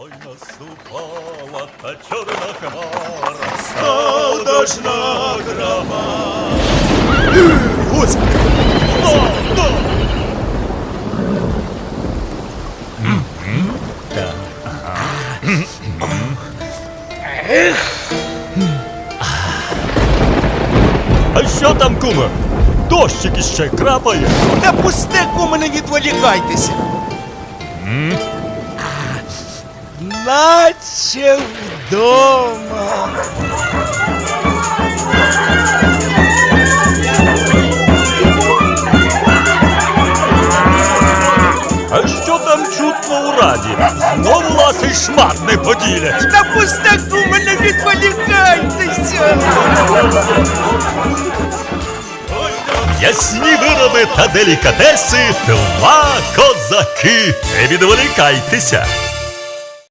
Ой, наступала та чорна хмара, став дожна грома. Господи! А що там, куме? Дощик іще крапає. Та пусте, куме, не відволікайтеся. Наче вдома. А що там чутно у раді? Знову ласий шмат не поділять. Та пусте, куме, не відволікайтеся. Ясні вироби та делікатеси, два козаки. Не відволікайтеся.